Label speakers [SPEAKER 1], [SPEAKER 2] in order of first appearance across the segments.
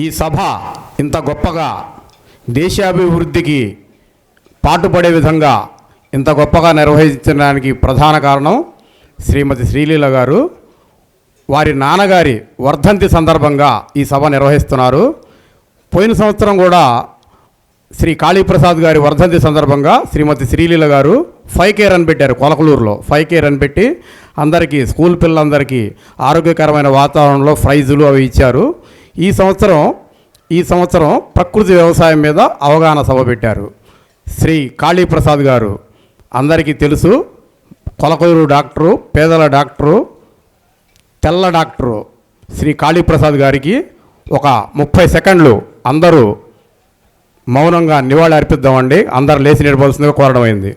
[SPEAKER 1] ఈ సభ ఇంత గొప్పగా దేశాభివృద్ధికి పాటుపడే విధంగా ఇంత గొప్పగా నిర్వహించడానికి ప్రధాన కారణం శ్రీమతి శ్రీలీల గారు. వారి నాన్నగారి వర్ధంతి సందర్భంగా ఈ సభ నిర్వహిస్తున్నారు. పోయిన సంవత్సరం కూడా శ్రీ కాళీప్రసాద్ గారి వర్ధంతి సందర్భంగా శ్రీమతి శ్రీలీల గారు ఫైవ్ కే రన్ పెట్టారు కొలకలూరులో. ఫైవ్ కే రన్ పెట్టి అందరికీ స్కూల్ పిల్లలందరికీ ఆరోగ్యకరమైన వాతావరణంలో ప్రైజులు అవి ఇచ్చారు. ఈ సంవత్సరం ఈ సంవత్సరం ప్రకృతి వ్యవసాయం మీద అవగాహన సభ పెట్టారు. శ్రీ కాళీప్రసాద్ గారు. అందరికీ తెలుసు కొలకూరు డాక్టరు పేదల డాక్టరు తెల్ల డాక్టరు శ్రీ కాళీప్రసాద్ గారికి ఒక ముప్పై సెకండ్లు అందరూ మౌనంగా నివాళి అర్పిద్దామండి అందరు లేచి నిలబడాల్సిందిగా కోరడం అయింది.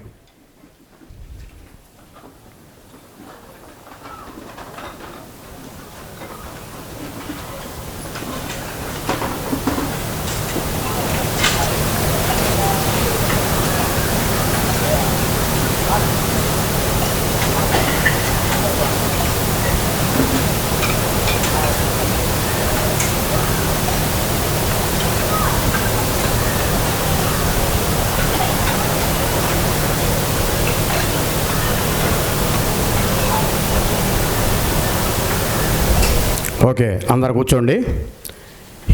[SPEAKER 1] ఓకే అందరు కూర్చోండి.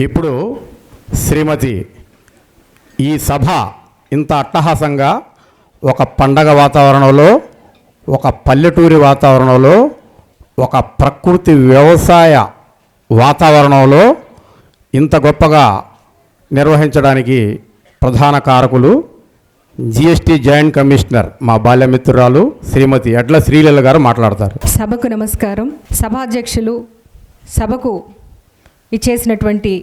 [SPEAKER 1] ఇప్పుడు శ్రీమతి ఈ సభ ఇంత అట్టహాసంగా ఒక పండగ వాతావరణంలో ఒక పల్లెటూరి వాతావరణంలో ఒక ప్రకృతి వ్యవసాయ వాతావరణంలో ఇంత గొప్పగా నిర్వహించడానికి ప్రధాన కారకులు జిఎస్టీ జాయింట్ కమిషనర్ మా బాల్యమిత్రురాలు శ్రీమతి ఎడ్ల శ్రీలీల గారు మాట్లాడతారు.
[SPEAKER 2] సభకు నమస్కారం. సభాధ్యక్షులు సభకు ఇచ్చేసినటువంటి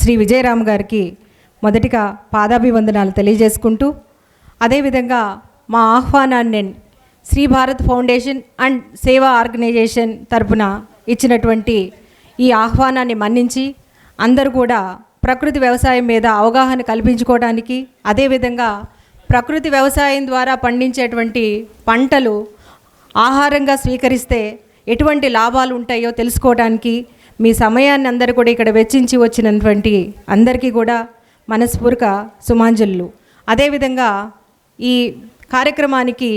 [SPEAKER 2] శ్రీ విజయరామ్ గారికి మొదటిగా పాదాభివందనాలు తెలియజేసుకుంటూ అదేవిధంగా మా ఆహ్వానాన్ని Shri Bharat foundation and Seva organisation తరపున ఇచ్చినటువంటి ఈ ఆహ్వానాన్ని మన్నించి అందరూ కూడా ప్రకృతి వ్యవసాయం మీద అవగాహన కల్పించుకోవడానికి అదేవిధంగా ప్రకృతి వ్యవసాయం ద్వారా పండించేటువంటి పంటలు ఆహారంగా స్వీకరిస్తే ఎటువంటి లాభాలు ఉంటాయో తెలుసుకోవడానికి మీ సమయాన్ని అందరూ కూడా ఇక్కడ వెచ్చించి వచ్చినటువంటి అందరికీ కూడా మనస్ఫూర్క సుమాంజలు. అదేవిధంగా ఈ కార్యక్రమానికి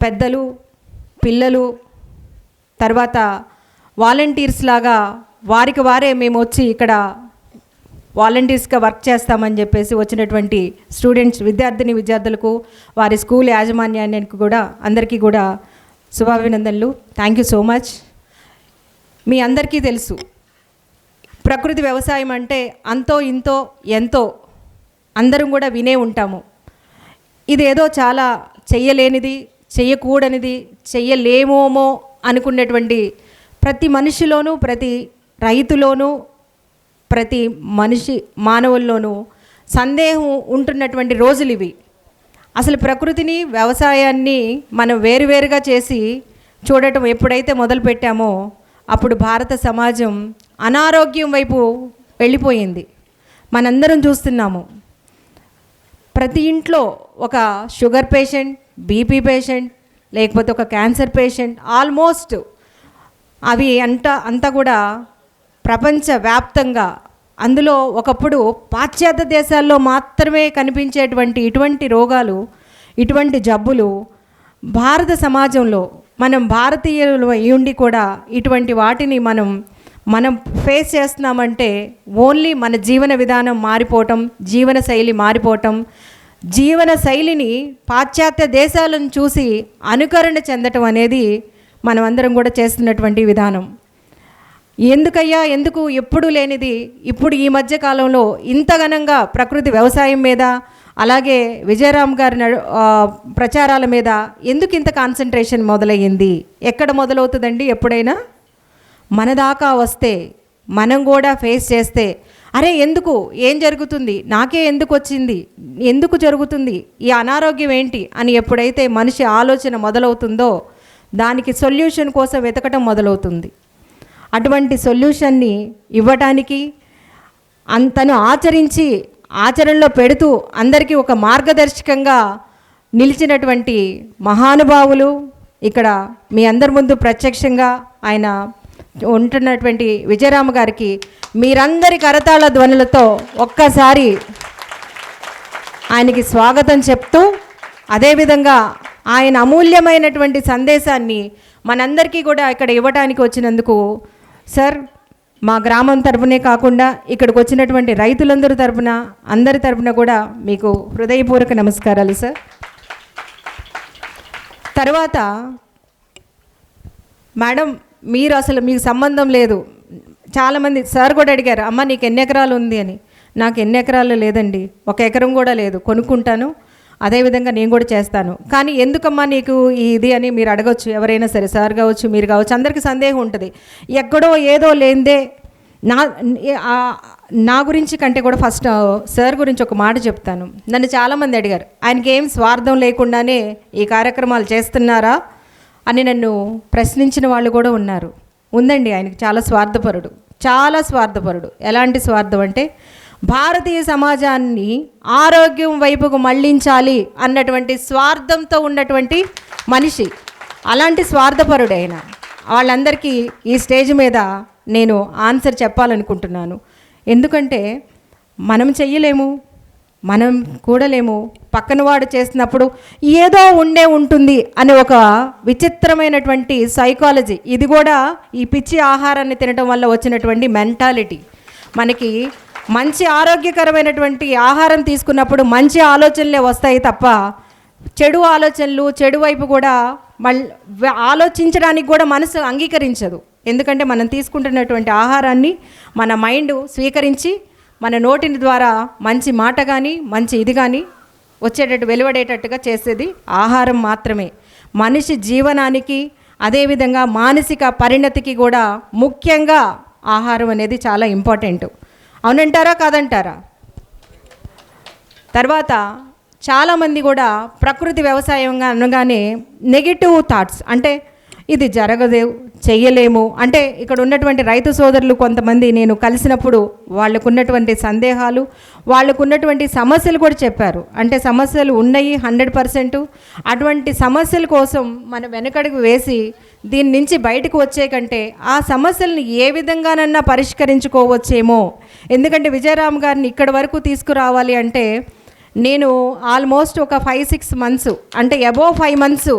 [SPEAKER 2] పెద్దలు పిల్లలు తర్వాత వాలంటీర్స్ లాగా వారికి వారే మేము వచ్చి ఇక్కడ వాలంటీర్స్గా వర్క్ చేస్తామని చెప్పేసి వచ్చినటువంటి స్టూడెంట్స్ విద్యార్థిని విద్యార్థులకు వారి స్కూల్ యాజమాన్యానికి కూడా అందరికీ కూడా శుభాభినందనలు. థ్యాంక్ యూ సో మచ్ మీ అందరికీ తెలుసు ప్రకృతి వ్యవసాయం అంటే అంతో ఇంతో ఎంతో అందరం కూడా వినే ఉంటాము. ఇదేదో చాలా చెయ్యలేనిది చెయ్యకూడనిది చెయ్యలేమోమో అనుకున్నటువంటి ప్రతి మనిషిలోనూ ప్రతి రైతులోనూ ప్రతి మనిషి మానవుల్లోనూ సందేహం ఉంటున్నటువంటి రోజులు ఇవి. అసలు ప్రకృతిని వ్యవసాయాన్ని మనం వేరువేరుగా చేసి చూడటం ఎప్పుడైతే మొదలుపెట్టామో అప్పుడు భారత సమాజం అనారోగ్యం వైపు వెళ్ళిపోయింది. మనందరం చూస్తున్నాము. ప్రతి ఇంట్లో ఒక షుగర్ పేషెంట్ బీపీ పేషెంట్ లేకపోతే ఒక క్యాన్సర్ పేషెంట్ ఆల్మోస్ట్ అవి అంట అంతా కూడా ప్రపంచవ్యాప్తంగా అందులో ఒకప్పుడు పాశ్చాత్య దేశాల్లో మాత్రమే కనిపించేటువంటి ఇటువంటి రోగాలు ఇటువంటి జబ్బులు భారత సమాజంలో మనం భారతీయులు ఉండి కూడా ఇటువంటి వాటిని మనం మనం ఫేస్ చేస్తున్నామంటే ఓన్లీ మన జీవన విధానం మారిపోవటం జీవన శైలి మారిపోవటం జీవన శైలిని పాశ్చాత్య దేశాలను చూసి అనుకరణ చెందటం అనేది మనమందరం కూడా చేస్తున్నటువంటి విధానం. ఎందుకయ్యా? ఎందుకు ఎప్పుడు లేనిది? ఇప్పుడు ఈ మధ్య కాలంలో ఇంత ఘనంగా ప్రకృతి వ్యవసాయం మీద అలాగే విజయరామ్ గారి నడు- ప్రచారాల మీద ఎందుకు ఇంత కాన్సన్ట్రేషన్ మొదలయ్యింది? ఎక్కడ మొదలవుతుందండి ఎప్పుడైనా? మన దాకా వస్తే మనం కూడా ఫేస్ చేస్తే అరే ఎందుకు? ఏం జరుగుతుంది? నాకే ఎందుకు వచ్చింది? ఎందుకు జరుగుతుంది? ఈ అనారోగ్యం ఏంటి? అని ఎప్పుడైతే మనిషి ఆలోచన మొదలవుతుందో దానికి సొల్యూషన్ కోసం వెతకటం మొదలవుతుంది. అటువంటి సొల్యూషన్ని ఇవ్వటానికి అంతను ఆచరించి ఆచరణలో పెడుతూ అందరికీ ఒక మార్గదర్శకంగా నిలిచినటువంటి మహానుభావులు ఇక్కడ మీ అందరి ముందు ప్రత్యక్షంగా ఆయన ఉంటున్నటువంటి విజయరామ గారికి మీరందరి కరతాళ ధ్వనులతో ఒక్కసారి ఆయనకి స్వాగతం చెప్తూ అదేవిధంగా ఆయన అమూల్యమైనటువంటి సందేశాన్ని మనందరికీ కూడా ఇక్కడ ఇవ్వడానికి వచ్చినందుకు సార్ మా గ్రామం తరపునే కాకుండా ఇక్కడికి వచ్చినటువంటి రైతులందరి తరపున అందరి తరపున కూడా మీకు హృదయపూర్వక నమస్కారాలు సార్. తర్వాత మేడం మీరు అసలు మీకు సంబంధం లేదు. చాలామంది సార్ కూడా అడిగారు అమ్మ నీకు ఎన్ని ఎకరాలు ఉంది? అని. నాకు ఎన్ని ఎకరాలు లేదండి. ఒక ఎకరం కూడా లేదు. కొనుక్కుంటాను. అదేవిధంగా నేను కూడా చేస్తాను. కానీ ఎందుకమ్మా నీకు ఇది అని మీరు అడగవచ్చు ఎవరైనా సరే సార్ కావచ్చు మీరు కావచ్చు అందరికీ సందేహం ఉంటుంది. ఎక్కడో ఏదో లేనిదే నా నా గురించి కంటే కూడా ఫస్ట్ సార్ గురించి ఒక మాట చెప్తాను. నన్ను చాలామంది అడిగారు. ఆయనకి ఏం స్వార్థం లేకుండానే ఈ కార్యక్రమాలు చేస్తున్నారా అని నన్ను ప్రశ్నించిన వాళ్ళు కూడా ఉన్నారు. ఉందండి ఆయనకి చాలా స్వార్థపరుడు. చాలా స్వార్థపరుడు. ఎలాంటి స్వార్థం అంటే భారతీయ సమాజాన్ని ఆరోగ్యం వైపుకు మళ్ళించాలి అన్నటువంటి స్వార్థంతో ఉన్నటువంటి మనిషి. అలాంటి స్వార్థపరుడు ఆయన వాళ్ళందరికీ ఈ స్టేజ్ మీద నేను ఆన్సర్ చెప్పాలనుకుంటున్నాను. ఎందుకంటే మనం చెయ్యలేము మనం కూడలేము. పక్కనవాడు చేసినప్పుడు ఏదో ఉండే ఉంటుంది అనే ఒక విచిత్రమైనటువంటి సైకాలజీ ఇది కూడా ఈ పిచ్చి ఆహారాన్ని తినడం వల్ల వచ్చినటువంటి మెంటాలిటీ మనకి మంచి ఆరోగ్యకరమైనటువంటి ఆహారం తీసుకున్నప్పుడు మంచి ఆలోచనలే వస్తాయి తప్ప చెడు ఆలోచనలు చెడు వైపు కూడా మళ్ళీ ఆలోచించడానికి కూడా మనసు అంగీకరించదు. ఎందుకంటే మనం తీసుకుంటున్నటువంటి ఆహారాన్ని మన మైండ్ స్వీకరించి మన నోటిని ద్వారా మంచి మాట కానీ మంచి ఇది కానీ వచ్చేటట్టు వెలువడేటట్టుగా చేసేది ఆహారం మాత్రమే. మనిషి జీవనానికి అదేవిధంగా మానసిక పరిణతికి కూడా ముఖ్యంగా ఆహారం అనేది చాలా ఇంపార్టెంట్. అవునంటారా కాదంటారా? తర్వాత చాలామంది కూడా ప్రకృతి వ్యవసాయంగా అనగానే నెగిటివ్ థాట్స్ అంటే ఇది జరగదు చెయ్యలేము. అంటే ఇక్కడ ఉన్నటువంటి రైతు సోదరులు కొంతమంది నేను కలిసినప్పుడు వాళ్ళకున్నటువంటి సందేహాలు వాళ్ళకున్నటువంటి సమస్యలు కూడా చెప్పారు. అంటే సమస్యలు ఉన్నాయి హండ్రెడ్ పర్సెంట్. అటువంటి సమస్యల కోసం మనం వెనకడుగు వేసి దీని నుంచి బయటకు వచ్చే కంటే ఆ సమస్యలను ఏ విధంగానన్నా పరిష్కరించుకోవచ్చేమో. ఎందుకంటే విజయరామ్ గారిని ఇక్కడి వరకు తీసుకురావాలి అంటే నేను ఆల్మోస్ట్ ఒక ఫైవ్ సిక్స్ మంత్స్ అంటే అబోవ్ ఫైవ్ మంత్స్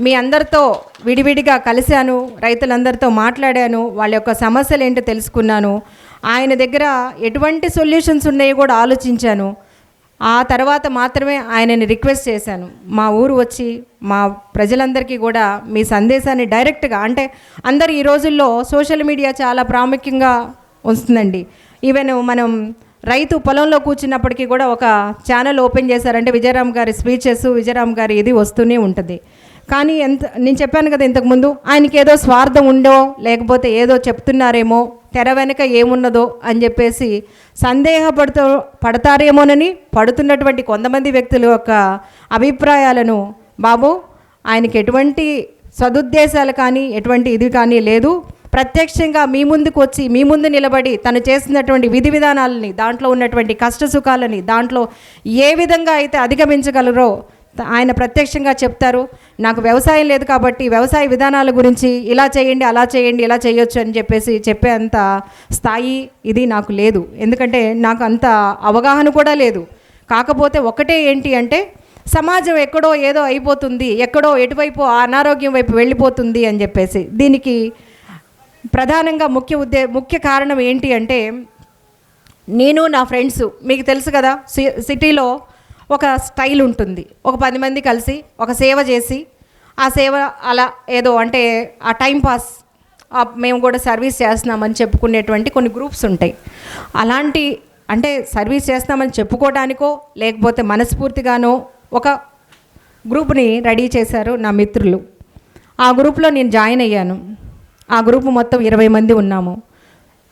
[SPEAKER 2] మీ అందరితో విడివిడిగా కలిశాను రైతులందరితో మాట్లాడాను వాళ్ళ యొక్క సమస్యలు ఏంటో తెలుసుకున్నాను. ఆయన దగ్గర ఎటువంటి సొల్యూషన్స్ ఉన్నాయో కూడా ఆలోచించాను. ఆ తర్వాత మాత్రమే ఆయనని రిక్వెస్ట్ చేశాను. మా ఊరు వచ్చి మా ప్రజలందరికీ కూడా మీ సందేశాన్ని డైరెక్ట్గా అంటే అందరు ఈ రోజుల్లో సోషల్ మీడియా చాలా ప్రాముఖ్యంగా వస్తుందండి. ఈవెన్ మనం రైతు పొలంలో కూర్చున్నప్పటికీ కూడా ఒక ఛానల్ ఓపెన్ చేశారంటే విజయరామ్ గారి స్పీచెస్ విజయరామ్ గారి ఇది వస్తూనే ఉంటుంది. కానీ ఎంత నేను చెప్పాను కదా ఇంతకుముందు ఆయనకి ఏదో స్వార్థం ఉండో లేకపోతే ఏదో చెప్తున్నారేమో తెర వెనక ఏమున్నదో అని చెప్పేసి సందేహపడుతూ పడతారేమోనని పడుతున్నటువంటి కొంతమంది వ్యక్తుల యొక్క అభిప్రాయాలను బాబు ఆయనకి ఎటువంటి సదుద్దేశాలు కానీ ఎటువంటి ఇది కానీ లేదు. ప్రత్యక్షంగా మీ ముందుకు వచ్చి మీ ముందు నిలబడి తను చేసినటువంటి విధి విధానాలని దాంట్లో ఉన్నటువంటి కష్ట సుఖాలని దాంట్లో ఏ విధంగా అయితే అధిగమించగలరో ఆయన ప్రత్యక్షంగా చెప్తారు నాకు వ్యవసాయం లేదు కాబట్టి వ్యవసాయ విధానాల గురించి ఇలా చేయండి అలా చేయండి ఇలా చేయొచ్చు అని చెప్పేసి చెప్పే అంత స్థాయి ఇది నాకు లేదు. ఎందుకంటే నాకు అంత అవగాహన కూడా లేదు. కాకపోతే ఒకటే ఏంటి అంటే సమాజం ఎక్కడో ఏదో అయిపోతుంది ఎక్కడో ఎటువైపు అనారోగ్యం వైపు వెళ్ళిపోతుంది అని చెప్పేసి. దీనికి ప్రధానంగా ముఖ్య ఉద్దే ముఖ్య కారణం ఏంటి అంటే నేను నా ఫ్రెండ్స్ మీకు తెలుసు కదా సి- సిటీలో ఒక స్టైల్ ఉంటుంది. ఒక పది మంది కలిసి ఒక సేవ చేసి ఆ సేవ అలా ఏదో అంటే ఆ టైం పాస్ ఆ మేము కూడా సర్వీస్ చేస్తున్నామని చెప్పుకునేటువంటి కొన్ని గ్రూప్స్ ఉంటాయి. అలాంటి అంటే సర్వీస్ చేస్తామని చెప్పుకోవడానికో లేకపోతే మనస్ఫూర్తిగానో ఒక గ్రూప్ని రెడీ చేశారు నా మిత్రులు. ఆ గ్రూప్లో నేను జాయిన్ అయ్యాను. ఆ గ్రూప్ మొత్తం ఇరవై మంది ఉన్నాము.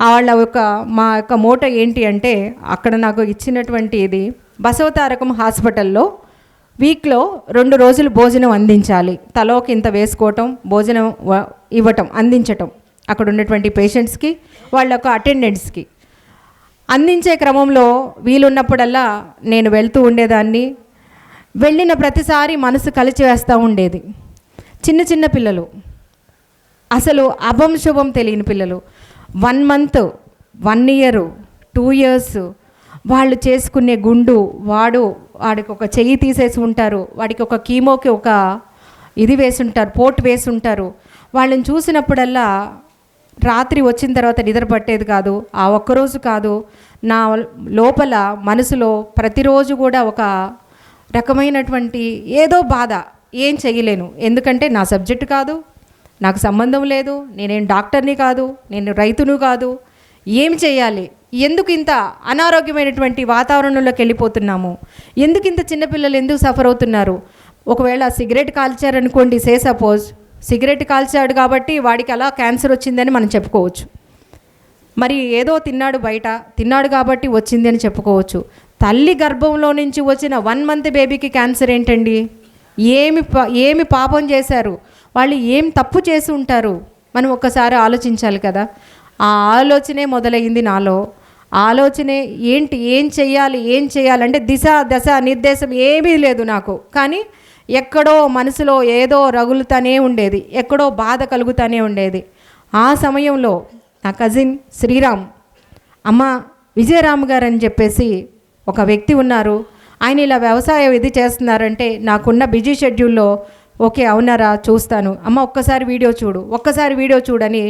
[SPEAKER 2] వాళ్ళ యొక్క మా యొక్క మోటో ఏంటి అంటే అక్కడ నాకు ఇచ్చినటువంటి ఇది బసవతారకం హాస్పిటల్లో వీక్లో రెండు రోజులు భోజనం అందించాలి. తలోకి ఇంత వేసుకోవటం భోజనం ఇవ్వటం అందించటం. అక్కడ ఉన్నటువంటి పేషెంట్స్కి వాళ్ళ యొక్క అటెండెంట్స్కి. అందించే క్రమంలో వీలున్నప్పుడల్లా నేను వెళ్తూ ఉండేదాన్ని. వెళ్ళిన ప్రతిసారి మనసు కలిచివేస్తూ ఉండేది. చిన్న చిన్న పిల్లలు. అసలు అభం శుభం తెలియని పిల్లలు. One month one year two years వాళ్ళు చేసుకునే గుండు వాడు వాడికి ఒక చెయ్యి తీసేసి ఉంటారు వాడికి ఒక కీమోకి ఒక ఇది వేసుంటారు పోటు వేసుంటారు వాళ్ళని చూసినప్పుడల్లా రాత్రి వచ్చిన తర్వాత నిద్ర పట్టేది కాదు ఆ ఒక్కరోజు కాదు నా లోపల మనసులో ప్రతిరోజు కూడా ఒక రకమైనటువంటి ఏదో బాధ ఏం చేయలేను ఎందుకంటే నా సబ్జెక్ట్ కాదు నాకు సంబంధం లేదు నేనేం డాక్టర్ని కాదు నేను రైతును కాదు ఏం చేయాలి ఎందుకు ఇంత అనారోగ్యమైనటువంటి వాతావరణంలోకి వెళ్ళిపోతున్నాము? ఎందుకు ఇంత చిన్నపిల్లలు ఎందుకు సఫర్ అవుతున్నారు? ఒకవేళ సిగరెట్ కాల్చారనుకోండి సే సపోజ్. సిగరెట్ కాల్చాడు కాబట్టి వాడికి అలా క్యాన్సర్ వచ్చిందని మనం చెప్పుకోవచ్చు. మరి ఏదో తిన్నాడు బయట తిన్నాడు కాబట్టి వచ్చింది అని చెప్పుకోవచ్చు. తల్లి గర్భంలో నుంచి వచ్చిన వన్ మంత్ బేబీకి క్యాన్సర్ ఏంటండి? ఏమి ఏమి పాపం చేశారు? వాళ్ళు ఏం తప్పు చేసి ఉంటారు? మనం ఒక్కసారి ఆలోచించాలి కదా. ఆ ఆలోచనే మొదలైంది నాలో. ఆలోచనే ఏంటి ఏం చెయ్యాలి ఏం చేయాలంటే దిశ దశ నిర్దేశం ఏమీ లేదు నాకు. కానీ ఎక్కడో మనసులో ఏదో రగులుతూనే ఉండేది ఎక్కడో బాధ కలుగుతూనే ఉండేది. ఆ సమయంలో నా కజిన్ శ్రీరామ్ అమ్మ విజయరామ్ గారు అని చెప్పేసి ఒక వ్యక్తి ఉన్నారు. ఆయన ఇలా వ్యవసాయం ఇది చేస్తున్నారంటే నాకున్న బిజీ షెడ్యూల్లో ఓకే అవునారా? చూస్తాను. అమ్మ ఒక్కసారి వీడియో చూడు. ఒక్కసారి వీడియో చూడని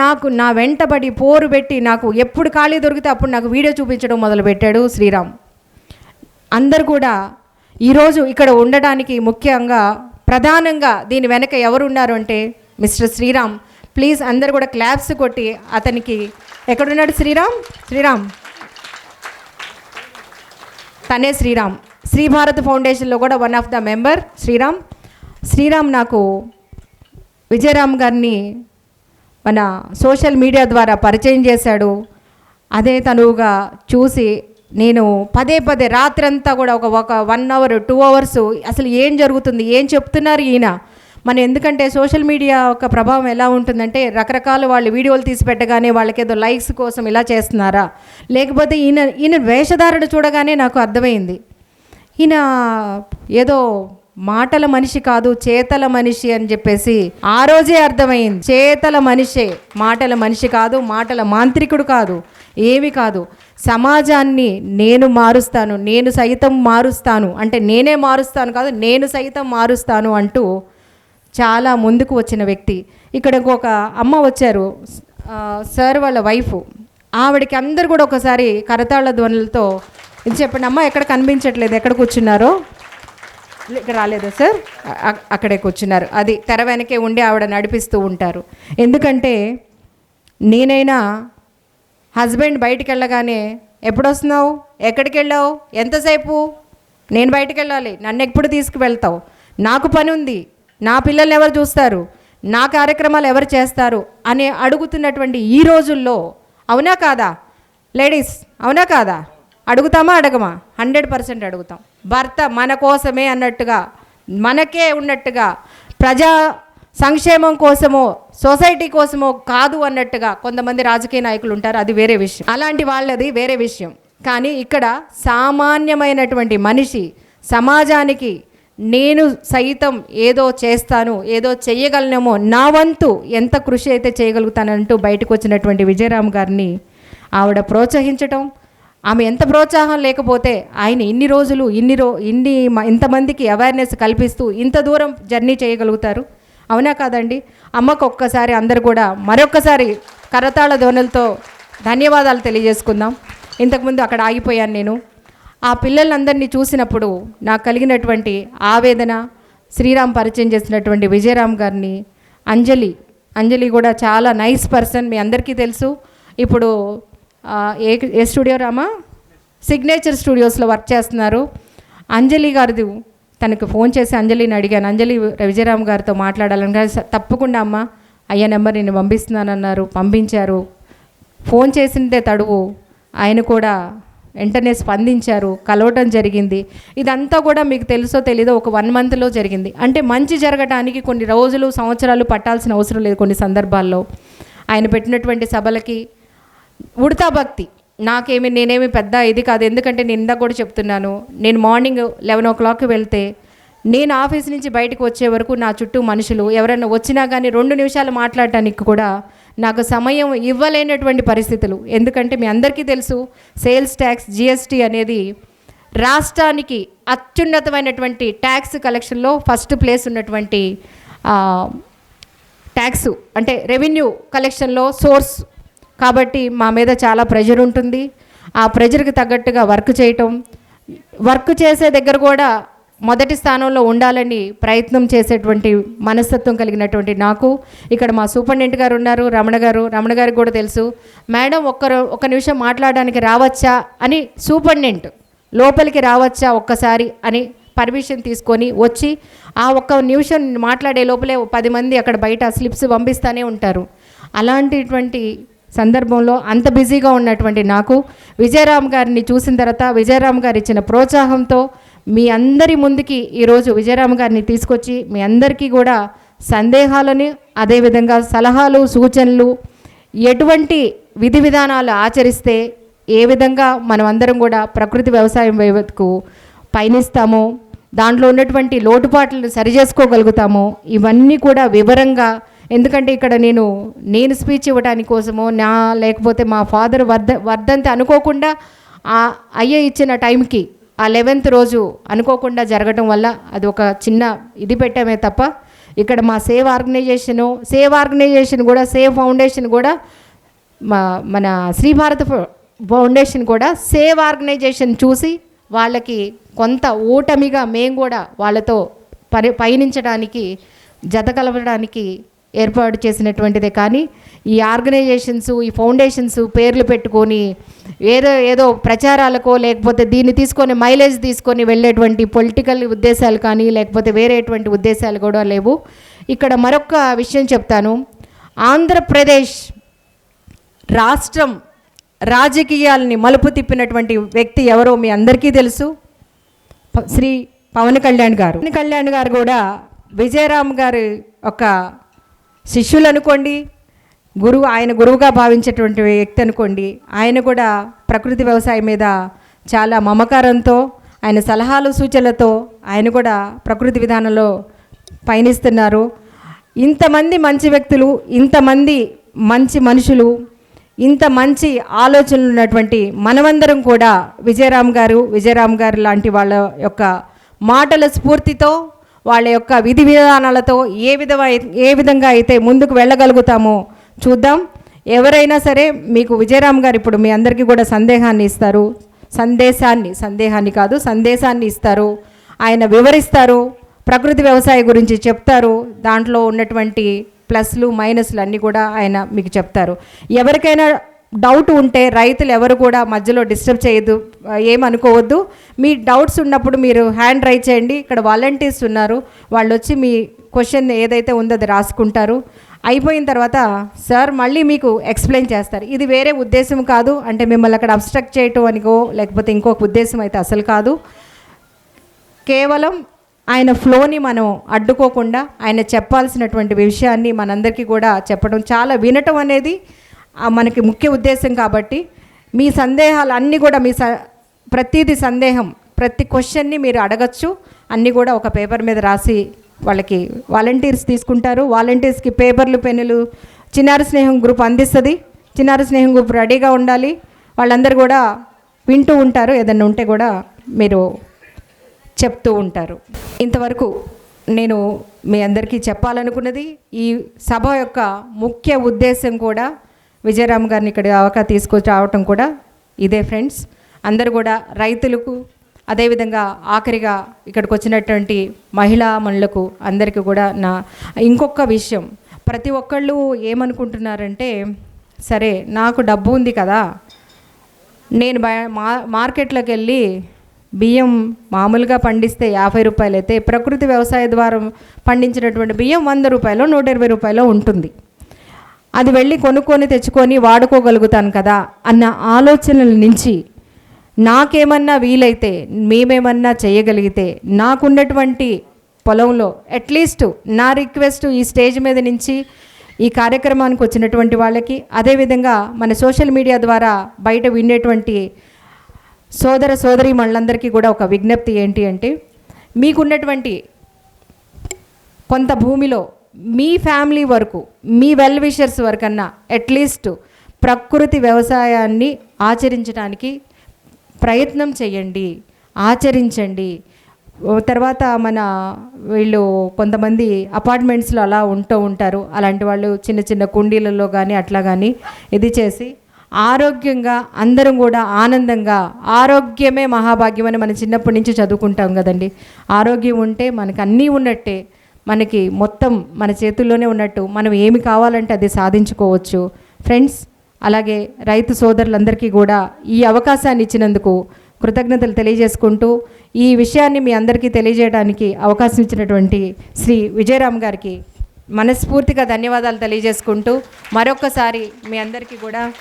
[SPEAKER 2] నాకు నా వెంటబడి పోరు పెట్టి నాకు ఎప్పుడు ఖాళీ దొరికితే అప్పుడు నాకు వీడియో చూపించడం మొదలుపెట్టాడు శ్రీరామ్. అందరు కూడా ఈరోజు ఇక్కడ ఉండడానికి ముఖ్యంగా ప్రధానంగా దీని వెనక ఎవరు ఉన్నారు అంటే మిస్టర్ శ్రీరామ్. ప్లీజ్ అందరు కూడా క్లాప్స్ కొట్టి అతనికి ఎక్కడున్నాడు శ్రీరామ్? శ్రీరామ్. తనే శ్రీరామ్. శ్రీ భారత్ ఫౌండేషన్లో కూడా one of the member Sriram. Sriram నాకు విజయరామ్ గారిని మన సోషల్ మీడియా ద్వారా పరిచయం చేశాడు. అదే తనువుగా చూసి నేను పదే పదే రాత్రంతా కూడా ఒక ఒక వన్ అవర్ టూ అవర్స్ అసలు ఏం జరుగుతుంది ఏం చెప్తున్నారు ఈయన? మన ఎందుకంటే సోషల్ మీడియా యొక్క ప్రభావం ఎలా ఉంటుందంటే రకరకాల వాళ్ళు వీడియోలు తీసి పెట్టగానే వాళ్ళకి ఏదో లైక్స్ కోసం ఇలా చేస్తున్నారా? లేకపోతే ఈయన ఈయన వేషధారణ చూడగానే నాకు అర్థమైంది. ఈయన ఏదో మాటల మనిషి కాదు చేతల మనిషి అని చెప్పేసి ఆ రోజే అర్థమైంది. చేతల మనిషే మాటల మనిషి కాదు మాటల మాంత్రికుడు కాదు ఏమి కాదు. సమాజాన్ని నేను మారుస్తాను నేను సైతం మారుస్తాను అంటే నేనే మారుస్తాను కాదు నేను సైతం మారుస్తాను అంటూ చాలా ముందుకు వచ్చిన వ్యక్తి. ఇక్కడ ఒక అమ్మ వచ్చారు సార్ వాళ్ళ వైఫ్. ఆవిడకి అందరు కూడా ఒకసారి కరతాళ ధ్వనులతో ఇది చెప్పండి అమ్మ ఎక్కడ కనిపించట్లేదు ఎక్కడ కూర్చున్నారో? రాలేదా సార్? అక్కడే కూర్చున్నారు. అది తెర వెనకే ఉండి ఆవిడ నడిపిస్తూ ఉంటారు. ఎందుకంటే నేనైనా హస్బెండ్ బయటికి వెళ్ళగానే ఎప్పుడొస్తున్నావు? ఎక్కడికి వెళ్ళావు ఎంతసేపు? నేను బయటికి వెళ్ళాలి నన్ను ఎప్పుడు తీసుకువెళ్తావు? నాకు పని ఉంది. నా పిల్లల్ని ఎవరు చూస్తారు? నా కార్యక్రమాలు ఎవరు చేస్తారు? అని అడుగుతున్నటువంటి ఈ రోజుల్లో అవునా కాదా? లేడీస్ అవునా కాదా? అడుగుతామా అడగమా? హండ్రెడ్ పర్సెంట్ అడుగుతాం. భర్త మన కోసమే అన్నట్టుగా మనకే ఉన్నట్టుగా ప్రజా సంక్షేమం కోసమో సొసైటీ కోసమో కాదు అన్నట్టుగా కొంతమంది రాజకీయ నాయకులు ఉంటారు. అది వేరే విషయం. అలాంటి వాళ్ళది వేరే విషయం. కానీ ఇక్కడ సామాన్యమైనటువంటి మనిషి సమాజానికి నేను సైతం ఏదో చేస్తాను ఏదో చేయగలనేమో నా వంతు ఎంత కృషి అయితే చేయగలుగుతానంటూ బయటకు వచ్చినటువంటి విజయరామ్ గారిని ఆవిడ ప్రోత్సహించటం ఆమె ఎంత ప్రోత్సాహం లేకపోతే ఆయన ఇన్ని రోజులు ఇన్ని రో ఇన్ని మ- ఇంతమందికి అవేర్నెస్ కల్పిస్తూ ఇంత దూరం జర్నీ చేయగలుగుతారు? అవునా కాదండి? అమ్మకు ఒక్కసారి అందరు కూడా మరొక్కసారి కరతాళ ధ్వనులతో ధన్యవాదాలు తెలియజేసుకుందాం. ఇంతకుముందు అక్కడ ఆగిపోయాను నేను. ఆ పిల్లలందరినీ చూసినప్పుడు నాకు కలిగినటువంటి ఆవేదన శ్రీరామ్ పరిచయం చేసినటువంటి విజయరామ్ గారిని అంజలి అంజలి కూడా చాలా నైస్ పర్సన్ మీ అందరికీ తెలుసు. ఇప్పుడు ఏ ఏ స్టూడియో రామా? సిగ్నేచర్ స్టూడియోస్లో వర్క్ చేస్తున్నారు. అంజలి గారిది తనకు ఫోన్ చేసి అంజలిని అడిగాను. అంజలి విజయరామ్ గారితో మాట్లాడాలని కానీ తప్పకుండా అమ్మ అయ్యా నెంబర్ నేను పంపిస్తున్నానన్నారు పంపించారు. ఫోన్ చేసిందే తడువు. ఆయన కూడా వెంటనే స్పందించారు. కలవటం జరిగింది. ఇదంతా కూడా మీకు తెలుసో తెలీదో ఒక వన్ మంత్లో జరిగింది. అంటే మంచి జరగడానికి కొన్ని రోజులు సంవత్సరాలు పట్టాల్సిన అవసరం లేదు కొన్ని సందర్భాల్లో. ఆయన పెట్టినటువంటి సభలకి ఉడతా భక్తి. నాకేమి నేనేమి పెద్ద ఇది కాదు. ఎందుకంటే నేను ఇందాక కూడా చెప్తున్నాను నేను మార్నింగ్ లెవెన్ ఓ క్లాక్కి వెళ్తే నేను ఆఫీస్ నుంచి బయటకు వచ్చే వరకు నా చుట్టూ మనుషులు ఎవరైనా వచ్చినా కానీ రెండు నిమిషాలు మాట్లాడటానికి కూడా నాకు సమయం ఇవ్వలేనటువంటి పరిస్థితులు. ఎందుకంటే మీ అందరికీ తెలుసు సేల్స్ ట్యాక్స్ జిఎస్టీ అనేది రాష్ట్రానికి అత్యున్నతమైనటువంటి ట్యాక్స్ కలెక్షన్లో ఫస్ట్ ప్లేస్ ఉన్నటువంటి ట్యాక్స్ అంటే రెవెన్యూ కలెక్షన్లో సోర్స్ కాబట్టి మా మీద చాలా ప్రెషర్ ఉంటుంది. ఆ ప్రెషర్కి తగ్గట్టుగా వర్క్ చేయటం వర్క్ చేసే దగ్గర కూడా మొదటి స్థానంలో ఉండాలని ప్రయత్నం చేసేటువంటి మనస్తత్వం కలిగినటువంటి నాకు. ఇక్కడ మా సూపరింటెండెంట్ గారు ఉన్నారు రమణ గారు. రమణ గారికి కూడా తెలుసు మేడం ఒక్కరు ఒక్క నిమిషం మాట్లాడడానికి రావచ్చా? అని సూపరింటెండెంట్ లోపలికి రావచ్చా ఒక్కసారి అని పర్మిషన్ తీసుకొని వచ్చి ఆ ఒక్క నిమిషం మాట్లాడే లోపలే పది మంది అక్కడ బయట స్లిప్స్ పంపిస్తూనే ఉంటారు. అలాంటిటువంటి సందర్భంలో అంత బిజీగా ఉన్నటువంటి నాకు విజయరామ్ గారిని చూసిన తర్వాత విజయరామ్ గారు ఇచ్చిన ప్రోత్సాహంతో మీ అందరి ముందుకి ఈరోజు విజయరామ్ గారిని తీసుకొచ్చి మీ అందరికీ కూడా సందేహాలని అదేవిధంగా సలహాలు సూచనలు ఎటువంటి విధి విధానాలు ఆచరిస్తే ఏ విధంగా మనం అందరం కూడా ప్రకృతి వ్యవసాయం వైపుకు పయనిస్తామో దాంట్లో ఉన్నటువంటి లోటుపాట్లను సరిచేసుకోగలుగుతామో ఇవన్నీ కూడా వివరంగా ఎందుకంటే ఇక్కడ నేను నేను స్పీచ్ ఇవ్వడానికి కోసమో నా లేకపోతే మా ఫాదర్ వర్ధ వర్ధంతి అనుకోకుండా ఆ అయ్య ఇచ్చిన టైంకి ఆ లెవెన్త్ రోజు అనుకోకుండా జరగటం వల్ల అది ఒక చిన్న ఇది పెట్టామే తప్ప ఇక్కడ మా సేవ్ ఆర్గనైజేషను సేవ్ ఆర్గనైజేషన్ కూడా సేవ్ ఫౌండేషన్ కూడా మా మన శ్రీ భారత ఫౌండేషన్ కూడా సేవ్ ఆర్గనైజేషన్ చూసి వాళ్ళకి కొంత ఊటమిగా మేము కూడా వాళ్ళతో పరి పయనించడానికి జత కలపడానికి ఏర్పాటు చేసినటువంటిదే. కానీ ఈ ఆర్గనైజేషన్స్ ఈ ఫౌండేషన్స్ పేర్లు పెట్టుకొని ఏదో ఏదో ప్రచారాలకో లేకపోతే దీన్ని తీసుకొని మైలేజ్ తీసుకొని వెళ్ళేటువంటి పొలిటికల్ ఉద్దేశాలు కానీ లేకపోతే వేరేటువంటి ఉద్దేశాలు కూడా లేవు. ఇక్కడ మరొక విషయం చెప్తాను. ఆంధ్రప్రదేశ్ రాష్ట్రం రాజకీయాలని మలుపు తిప్పినటువంటి వ్యక్తి ఎవరో మీ అందరికీ తెలుసు. శ్రీ పవన్ కళ్యాణ్ గారు. పవన్ కళ్యాణ్ గారు కూడా విజయరామ్ గారి ఒక శిష్యులు అనుకోండి గురువు ఆయన గురువుగా భావించేటువంటి వ్యక్తి అనుకోండి ఆయన కూడా ప్రకృతి వ్యవసాయం మీద చాలా మమకారంతో ఆయన సలహాలు సూచనలతో ఆయన కూడా ప్రకృతి విధానంలో పయనిస్తున్నారు. ఇంతమంది మంచి వ్యక్తులు ఇంతమంది మంచి మనుషులు ఇంత మంచి ఆలోచనలు ఉన్నటువంటి మనమందరం కూడా విజయరామ్ గారు విజయరామ్ గారు లాంటి వాళ్ళ యొక్క మాటల స్ఫూర్తితో వాళ్ళ యొక్క విధి విధానాలతో ఏ విధమై ఏ విధంగా అయితే ముందుకు వెళ్ళగలుగుతామో చూద్దాం. ఎవరైనా సరే మీకు విజయరామ్ గారు ఇప్పుడు మీ అందరికీ కూడా సందేహాన్ని ఇస్తారు. సందేశాన్ని సందేహాన్ని కాదు సందేశాన్ని ఇస్తారు. ఆయన వివరిస్తారు. ప్రకృతి వ్యవసాయం గురించి చెప్తారు. దాంట్లో ఉన్నటువంటి ప్లస్లు మైనస్లు అన్నీ కూడా ఆయన మీకు చెప్తారు. ఎవరికైనా డౌట్ ఉంటే రైతులు ఎవరు కూడా మధ్యలో డిస్టర్బ్ చేయదు ఏమనుకోవద్దు. మీ డౌట్స్ ఉన్నప్పుడు మీరు హ్యాండ్ రైజ్ చేయండి. ఇక్కడ వాలంటీర్స్ ఉన్నారు. వాళ్ళు వచ్చి మీ క్వశ్చన్ ఏదైతే ఉందో అది రాసుకుంటారు. అయిపోయిన తర్వాత సార్ మళ్ళీ మీకు ఎక్స్ప్లెయిన్ చేస్తారు. ఇది వేరే ఉద్దేశం కాదు. అంటే మిమ్మల్ని అక్కడ అబ్స్ట్రక్ట్ చేయటం అనికో లేకపోతే ఇంకొక ఉద్దేశం అయితే అసలు కాదు. కేవలం ఆయన ఫ్లోని మనం అడ్డుకోకుండా ఆయన చెప్పాల్సినటువంటి విషయాన్ని మనందరికీ కూడా చెప్పడం చాలా వినటం అనేది మనకి ముఖ్య ఉద్దేశం కాబట్టి మీ సందేహాలు అన్నీ కూడా మీ స ప్రతిదీ సందేహం ప్రతి క్వశ్చన్ని మీరు అడగచ్చు. అన్నీ కూడా ఒక పేపర్ మీద రాసి వాళ్ళకి వాలంటీర్స్ తీసుకుంటారు. వాలంటీర్స్కి పేపర్లు పెన్నులు చిన్నారి స్నేహం గ్రూప్ అందిస్తుంది. చిన్నారి స్నేహం గ్రూప్ రెడీగా ఉండాలి. వాళ్ళందరూ కూడా వింటూ ఉంటారు. ఏదన్నా ఉంటే కూడా మీరు చెప్తూ ఉంటారు. ఇంతవరకు నేను మీ అందరికీ చెప్పాలనుకున్నది ఈ సభ యొక్క ముఖ్య ఉద్దేశం కూడా విజయరామ్ గారిని ఇక్కడ దాకా తీసుకొచ్చి రావటం కూడా ఇదే ఫ్రెండ్స్. అందరూ కూడా రైతులకు అదేవిధంగా ఆఖరిగా ఇక్కడికి వచ్చినటువంటి మహిళా మనులకు అందరికీ కూడా నా ఇంకొక విషయం. ప్రతి ఒక్కళ్ళు ఏమనుకుంటున్నారంటే సరే నాకు డబ్బు ఉంది కదా నేను బయ మా మార్కెట్లోకి వెళ్ళి బియ్యం మామూలుగా పండిస్తే యాభై రూపాయలు అయితే ప్రకృతి వ్యవసాయ ద్వారా పండించినటువంటి బియ్యం వంద రూపాయలు నూట ఇరవై రూపాయలు ఉంటుంది. అది వెళ్ళి కొనుక్కొని తెచ్చుకొని వాడుకోగలుగుతాను కదా అన్న ఆలోచనల నుంచి నాకేమన్నా వీలైతే మేమేమన్నా చేయగలిగితే నాకున్నటువంటి పొలంలో అట్లీస్ట్ నా రిక్వెస్ట్ ఈ స్టేజ్ మీద నుంచి ఈ కార్యక్రమానికి వచ్చినటువంటి వాళ్ళకి అదేవిధంగా మన సోషల్ మీడియా ద్వారా బయట వినేటువంటి సోదర సోదరి మళ్ళందరికీ కూడా ఒక విజ్ఞప్తి ఏంటి అంటే మీకున్నటువంటి కొంత భూమిలో మీ ఫ్యామిలీ వరకు మీ వెల్ విషర్స్ వరకన్నా అట్లీస్ట్ ప్రకృతి వ్యవసాయాన్ని ఆచరించడానికి ప్రయత్నం చేయండి ఆచరించండి. తర్వాత మన వీళ్ళు కొంతమంది అపార్ట్మెంట్స్లో అలా ఉంటూ ఉంటారు. అలాంటి వాళ్ళు చిన్న చిన్న కుండీలలో కానీ అట్లా కానీ ఇది చేసి ఆరోగ్యంగా అందరం కూడా ఆనందంగా ఆరోగ్యమే మహాభాగ్యం అని మనం చిన్నప్పటి నుంచి చదువుకుంటాం కదండి. ఆరోగ్యం ఉంటే మనకు అన్నీ ఉన్నట్టే. మనకి మొత్తం మన చేతుల్లోనే ఉన్నట్టు మనం ఏమి కావాలంటే అది సాధించుకోవచ్చు. ఫ్రెండ్స్ అలాగే రైతు సోదరులందరికీ కూడా ఈ అవకాశాన్ని ఇచ్చినందుకు కృతజ్ఞతలు తెలియజేసుకుంటూ ఈ విషయాన్ని మీ అందరికీ తెలియజేయడానికి అవకాశం ఇచ్చినటువంటి శ్రీ విజయరామ్ గారికి మనస్ఫూర్తిగా ధన్యవాదాలు తెలియజేసుకుంటూ మరొకసారి మీ అందరికీ కూడా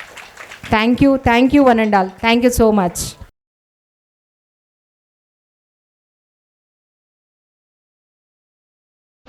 [SPEAKER 2] thank you thank you one and all thank you so much